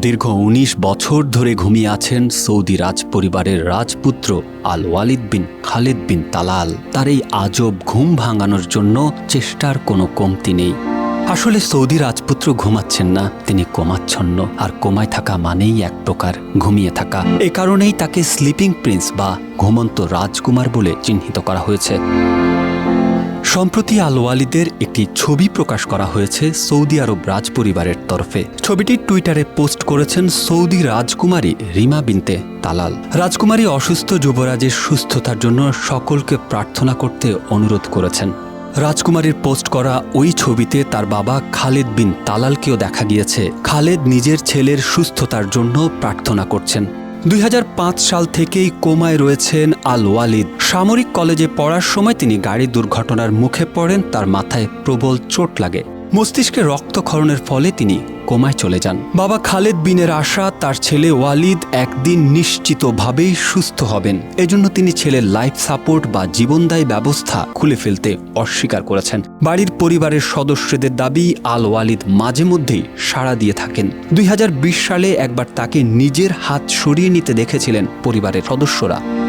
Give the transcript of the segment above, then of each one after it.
দীর্ঘ ১৯ বছর ধরে ঘুমিয়ে আছেন সৌদি রাজ পরিবারের রাজপুত্র Al Waleed bin Khalid bin Talal. তার এই আজব ঘুম ভাঙানোর জন্য চেষ্টার কোনো কমতি নেই। আসলে সৌদি রাজপুত্র ঘুমাচ্ছেন না, তিনি কোমাচ্ছন্ন। আর কোমায় থাকা মানেই এক প্রকার ঘুমিয়ে থাকা। এ কারণেই তাকে স্লিপিং প্রিন্স বা ঘুমন্ত রাজকুমার বলে চিহ্নিত করা হয়েছে। সম্প্রতি আল ওয়ালিদের একটি ছবি প্রকাশ করা হয়েছে সৌদি আরব রাজ পরিবারের তরফে। ছবিটি টুইটারে পোস্ট করেছেন সৌদি রাজকুমারী রিমা বিনতে তালাল। রাজকুমারী অসুস্থ যুবরাজের সুস্থতার জন্য সকলকে প্রার্থনা করতে অনুরোধ করেছেন। রাজকুমারীর পোস্ট করা ওই ছবিতে তার বাবা খালেদ বিন তালালকেও দেখা গিয়েছে। খালেদ নিজের ছেলের সুস্থতার জন্য প্রার্থনা করছেন। দুই হাজার পাঁচ সাল থেকেই কোমায় রয়েছেন আল ওয়ালিদ। সামরিক কলেজে পড়ার সময় তিনি গাড়ি দুর্ঘটনার মুখে পড়েন, তার মাথায় প্রবল চোট লাগে। মস্তিষ্কে রক্তক্ষরণের ফলে তিনি কোমায় চলে যান। বাবা খালেদ বিনের আশা তার ছেলে ওয়ালিদ একদিন নিশ্চিতভাবেই সুস্থ হবেন। এজন্য তিনি ছেলের লাইফ সাপোর্ট বা জীবনদায়ী ব্যবস্থা খুলে ফেলতে অস্বীকার করেছেন। বাড়ির পরিবারের সদস্যদের দাবি, আল ওয়ালিদ মাঝে মধ্যেই সাড়া দিয়ে থাকেন। দুই হাজার বিশ সালে একবার তাকে নিজের হাত সরিয়ে নিতে দেখেছিলেন পরিবারের সদস্যরা।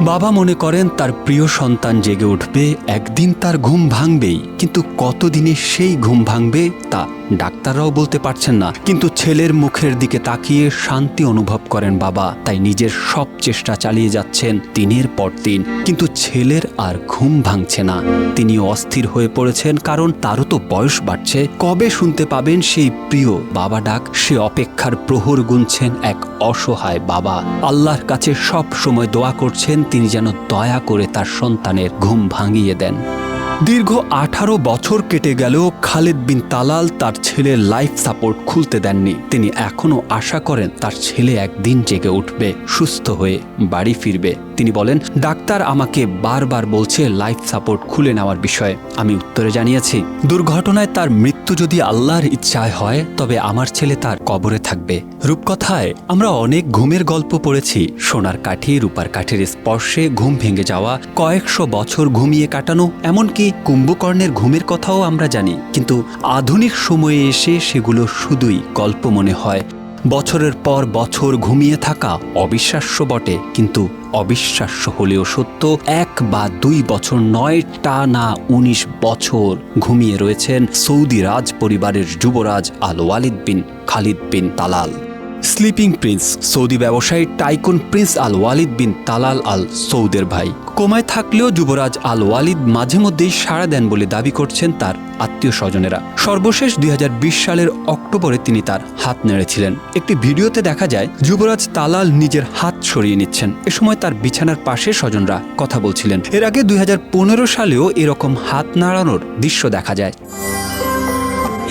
বাবা মনে করেন তার প্রিয় সন্তান জেগে উঠবে, একদিন তার ঘুম ভাঙবেই, কিন্তু কতদিনে সেই ঘুম ভাঙবে তা ডাক্তাররাও বলতে পারছেন না। কিন্তু ছেলের মুখের দিকে তাকিয়ে শান্তি অনুভব করেন বাবা, তাই নিজের সব চেষ্টা চালিয়ে যাচ্ছেন দিনের পর দিন। কিন্তু ছেলের আর ঘুম ভাঙছে না। তিনি অস্থির হয়ে পড়েছেন, কারণ তারও তো বয়স বাড়ছে। কবে শুনতে পাবেন সেই প্রিয় বাবা ডাক? সে অপেক্ষার প্রহর গুনছেন এক অসহায় বাবা। আল্লাহর কাছে সব সময় দোয়া করছেন তিনি যেন দয়া করে তার সন্তানের ঘুম ভাঙিয়ে দেন। দীর্ঘ আঠারো বছর কেটে গেলেও খালেদ বিন তালাল তার ছেলের লাইফ সাপোর্ট খুলতে দেননি। তিনি এখনও আশা করেন তার ছেলে একদিন জেগে উঠবে, সুস্থ হয়ে বাড়ি ফিরবে। তিনি বলেন, ডাক্তার আমাকে বারবার বলছে লাইফ সাপোর্ট খুলে নেওয়ার বিষয়ে। আমি উত্তরে জানিয়েছি, দুর্ঘটনায় তার মৃত্যু যদি আল্লাহর ইচ্ছায় হয়, তবে আমার ছেলে তার কবরে থাকবে। রূপকথায়, আমরা অনেক ঘুমের গল্প পড়েছি। সোনার কাঠি, রূপার কাঠির স্পর্শে ঘুম ভেঙে যাওয়া, কয়েকশো বছর ঘুমিয়ে কাটানো, এমনকি কুম্ভকর্ণের ঘুমের কথাও আমরা জানি, কিন্তু আধুনিক সময়ে এসে সেগুলো শুধুই গল্প মনে হয়। বছরের পর বছর ঘুমিয়ে থাকা অবিশ্বাস্য বটে, কিন্তু অবিশ্বাস্য হলেও সত্য, এক বা দুই বছর নয়, টানা উনিশ বছর ঘুমিয়ে রয়েছেন সৌদি রাজ পরিবারের যুবরাজ Al Waleed bin Khalid bin Talal sleeping prince Saudi ব্যবসায়ী tycoon prince Al Waleed bin Talal Al সৌদের ভাই। কোমায় থাকলেও যুবরাজ আল ওয়ালিদ মাঝে মধ্যেই সাড়া দেন বলে দাবি করছেন তার আত্মীয় স্বজনেরা। সর্বশেষ দুই হাজার বিশ সালের অক্টোবরে তিনি তার হাত নেড়েছিলেন। একটি ভিডিওতে দেখা যায়, যুবরাজ তালাল নিজের হাত সরিয়ে নিচ্ছেন। এ সময় তার বিছানার পাশে স্বজনরা কথা বলছিলেন। এর আগে দুই হাজার পনেরো সালেও এরকম হাত নাড়ানোর দৃশ্য দেখা যায়।